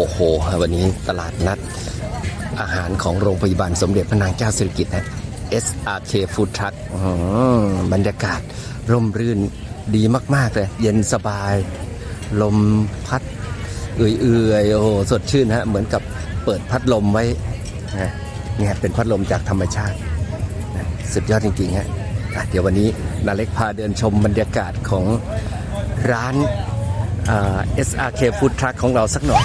โอ้โห วันนี้ตลาดนัดอาหารของโรงพยาบาลสมเด็จพระนางเจ้าสิริกิติ์นะ SRK Food Truck อื้อหือบรรยากาศร่มรื่นดีมาก ๆ เลย เย็นสบาย ลมพัด เอื่อยๆ โอ้โห สดชื่นฮะ เหมือนกับเปิดพัดลมไว้นะเนี่ยเป็นพัดลมจากธรรมชาติ สุดยอดจริง ๆฮะอะเดี๋ยววันนี้นาเล็กพาเดินชมบรรยากาศของร้าน SRK Food Truck ของเราสักหน่อย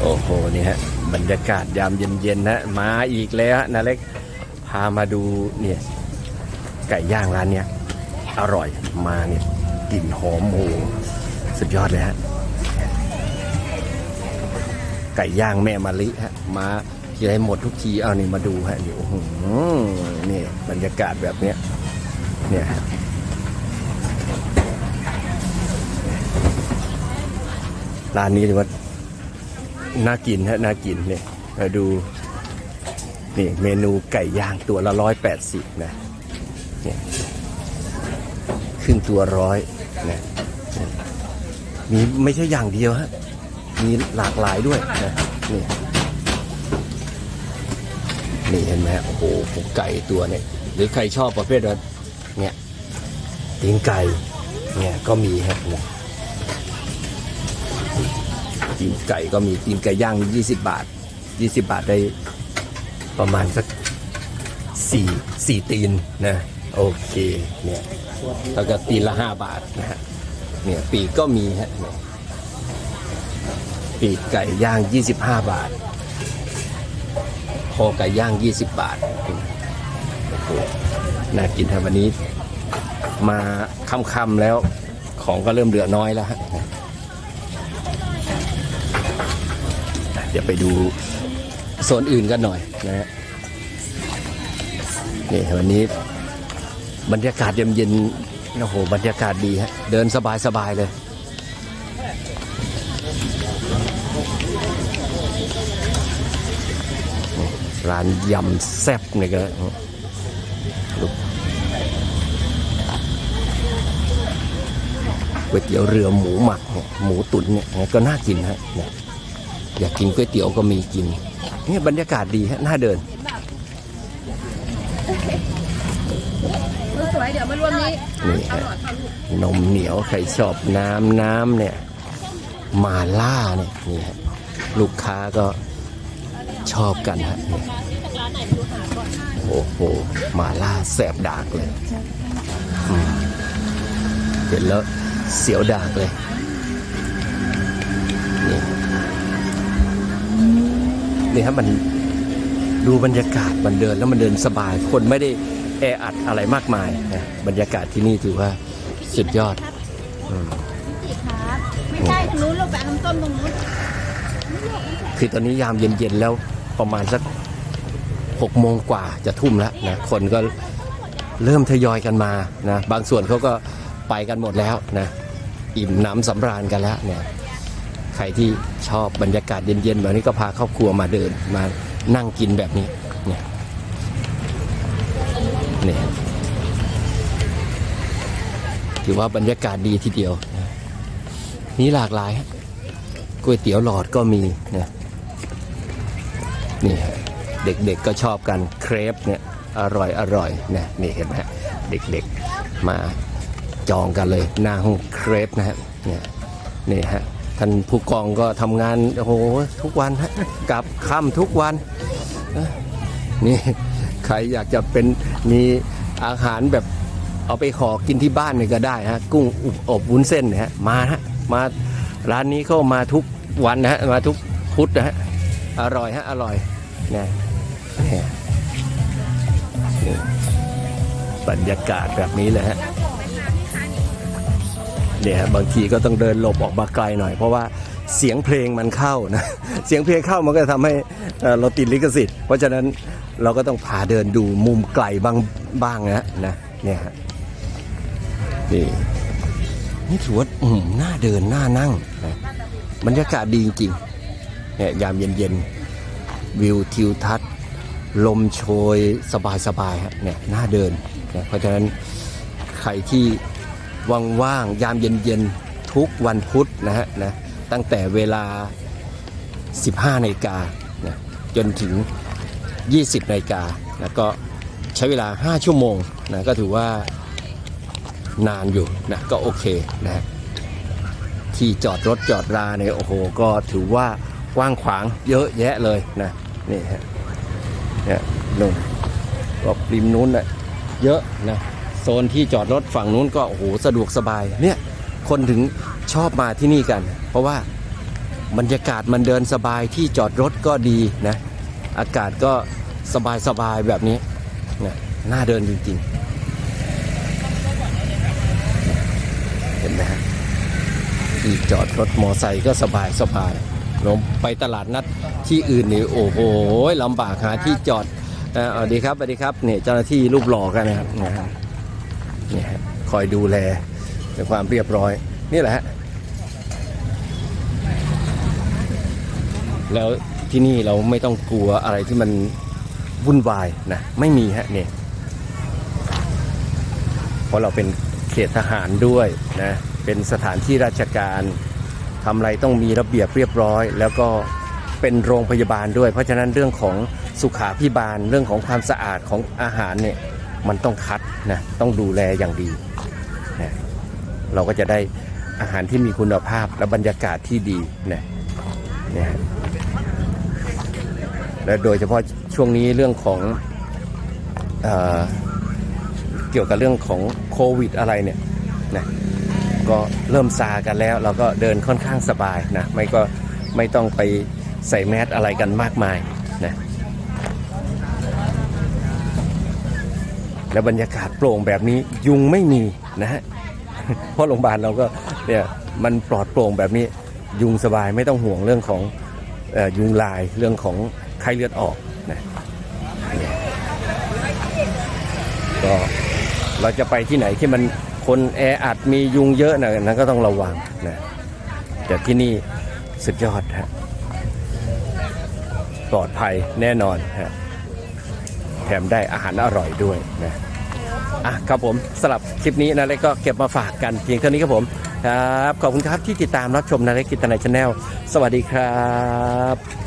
โอ้โหนี่ฮะบรรยากาศยามเย็นๆนะมาอีกแล้วฮะนาเล็กพามาดูเนี่ยไก่ย่างร้านเนี้ยอร่อยมาเนี่ยกลิ่นหอมโอ้โหสุดยอดเลยฮะไก่ย่างแม่มะลิฮะมาทีไรหมดทุกทีเอานี่มาดูฮะนี่โอ้โหนี่บรรยากาศแบบเนี้ยเนี่ยร้านนี้ถือว่า น่ากินฮะน่ากินเนี่ยมาดูนี่เมนูไก่ย่างตัวละร้อยแปดสิบนะเนี่ยครึ่งตัวร้อยนะมีไม่ใช่อย่างเดียวฮะมีหลากหลายด้วยนะนี่นี่เห็นไหมโอ้โหไก่ตัวเนี่ยหรือใครชอบประเภทว่าเนี่ยตีนไก่เนี่ยก็มีครับเนี่ย ตีนไก่ก็มีตีนไก่ย่าง 20 บาท 20 บาทได้ประมาณสักสี่สี่ตีนนะโอเคเนี่ยแล้วก็ตีนละ5บาทนะฮะเนี่ยปีกก็มีฮะเนี่ยปีกไก่ย่าง 25 บาทคอไก่ย่าง 20 บาทโอ้โหน่ากินครับวันนี้ มาค่ำๆแล้วของก็เริ่มเหลือน้อยแล้วฮะ เดี๋ยวไปดูโซนอื่นกันหน่อยนะฮะนี่วันนี้บรรยากาศเย็นๆโอ้โหบรรยากาศดีฮะเดินสบายๆเลยร้านยำแซ่บนี่ก็กก๋วยเตี๋ยวเรือหมูหมักเนี่ยหมูตุ๋นเนี่ยก็น่ากินฮะเนี่ย อยากกินก๋วยเตี๋ยวก็มีกินเนี่ยบรรยากาศดีฮะน่าเดินสวยเดี๋ยวมารวมนี้นี่ฮะนมเหนียวใครชอบน้ำน้ำเนี่ยมาล่าเนี่ยนี่ฮะลูกค้าก็ชอบกันฮะเนี่ยโอ้โหมาล่าแสบดากเลยอืมเห็นแล้วเสียวดากเลยนี่ นี่ครับมันดูบรรยากาศมันเดินแล้วมันเดินสบาย คนไม่ได้แออัดอะไรมากมายนะบรรยากาศที่นี่ถือว่าสุดยอดอีกครับไม่ใช่ตรงนู้นลงไปน้ำต้มตรงนู้นคือตอนนี้ยามเย็นๆแล้วประมาณสักหกโมงกว่าจะทุ่มแล้วนะคนก็เริ่มทยอยกันมานะบางส่วนเขาก็ไปกันหมดแล้วนะอิ่มหน้ำสำราญกันแล้วเนี่ยใค รที่ชอบบรรยากาศเย็นๆแบบนี้ก็พาครอบครัวมาเดินมานั่งกินแบบนี้เนี่ยเนี่ยถือว่าบรรยากาศดีทีเดียวนะมีหลากหลายก๋วยเตี๋ยวหลอดก็มีนะนี่เด็กๆก็ชอบกันเครปเนี่ยอร่อยอร่อยนะนี่เห็นไหมเด็กๆมาจองกันเลยหน้าห้องเครปนะฮะเนี่ยนี่ฮะ ท่านผู้กองก็ทำงานโอ้โหทุกวันฮะกลับค่ำทุกวันนะนี่ขรอยากจะเป็นมีอาหารแบบเอาไปห่อกินที่บ้านเนี่ยก็ได้ฮะกุ้งอบอบวุ้นเส้นนะฮะมาฮะมาร้านนี้เข้ามาทุกวันนะฮะมาทุกพุธนะฮะอร่อยฮะอร่อยนี่ยเนี่ยนี่บรรยากาศแบบนี้เลยฮะ เนี่ยบางทีก็ต้องเดินหลบออกมาไกลหน่อย เพราะว่าเสียงเพลงมันเข้านะเสียงเพลงเข้ามันก็ทำให้เราติดลิขสิทธิ์ เพราะฉะนั้นเราก็ต้องพาเดินดูมุมไกลบ้างบ้างนะนะเนี่ยฮะนี่นี่ถือว่าอืมน่าเดินน่านั่งนะบรรยากาศดีจริงๆเนี่ยยามเย็นๆวิวทิวทัศน์ ลมโชยสบายๆฮะเนี่ยน่าเดินนะเพราะฉะนั้นใครที่ ว่างๆยามเย็นๆทุกวันพุธนะฮะนะตั้งแต่เวลา 15นาฬิกานะจนถึง 20นาฬิกานะก็ใช้เวลา 5 ชั่วโมงนะก็ถือว่านานอยู่นะก็โอเคนะที่จอดรถจอดราเนี่ยโอ้โหก็ถือว่ากว้างขวางเยอะแยะเลยนะนี่ฮะเนี่ยนู่นก็ริมนู้นน่ะเยอะนะ โซนที่จอดรถฝั่งนู้นก็โอ้โหสะดวกสบายเนี่ยคนถึงชอบมาที่นี่กัน เพราะว่าบรรยากาศมันเดินสบายที่จอดรถก็ดีนะอากาศก็สบายสบายแบบนี้นะน่าเดินจริงๆ เห็นไหมฮะที่จอดรถมอไซค์ก็สบายสบายลงไปตลาดนัดที่อื่นนี่โอ้โหลำบากหาที่จอดอ่อสวัสดีครับสวัสดีครับเนี่ยเจ้าหน้าที่รูปหล่อกันนะครับ เนี่ยฮะคอยดูแลในความเรียบร้อย นี่แหละฮะแล้วที่นี่เราไม่ต้องกลัวอะไรที่มันวุ่นวายนะไม่มีฮะเนี่ยเพราะเราเป็นเขตทหารด้วยนะเป็นสถานที่ราชการทำอะไรต้องมีระเบียบเรียบร้อย แล้วก็เป็นโรงพยาบาลด้วย เพราะฉะนั้นเรื่องของสุขาพิบาลเรื่องของความสะอาดของอาหารเนี่ย มันต้องคัดนะต้องดูแลอย่างดีนะเราก็จะได้อาหารที่มีคุณภาพและบรรยากาศที่ดีนะนะและโดยเฉพาะช่วงนี้เรื่องของเอเกี่ยวกับเรื่องของโควิดอะไรเนี่ยนะก็เริ่มซากันแล้ว เราก็เดินค่อนข้างสบายนะไม่ก็ไม่ต้องไปใส่แมสอะไรกันมากมายนะ แล้วบรรยากาศโปร่งแบบนี้ยุงไม่มีนะฮะเพราะโรงพยาบาลเราก็เนี่ยมันปลอดโปร่งแบบนี้ยุงสบายไม่ต้องห่วงเรื่องของเออยุงลายเรื่องของไข้เลือดออกนะก็เราจะไปที่ไหนที่มันคนแออัดมียุงเยอะนะนั้นก็ต้องระวังนะแต่ที่นี่สุดยอดฮะปลอดภัยแน่นอนฮะ มได้อาหารอร่อยด้วยนะอะครับผมสลับคลิปนี้นะเล็กก็เก็บมาฝากกันเพียงเท่านี้ครับผมครับขอบคุณครับที่ติดตามรับชมนะเล็กกิตนายชาแนลสวัสดีครับ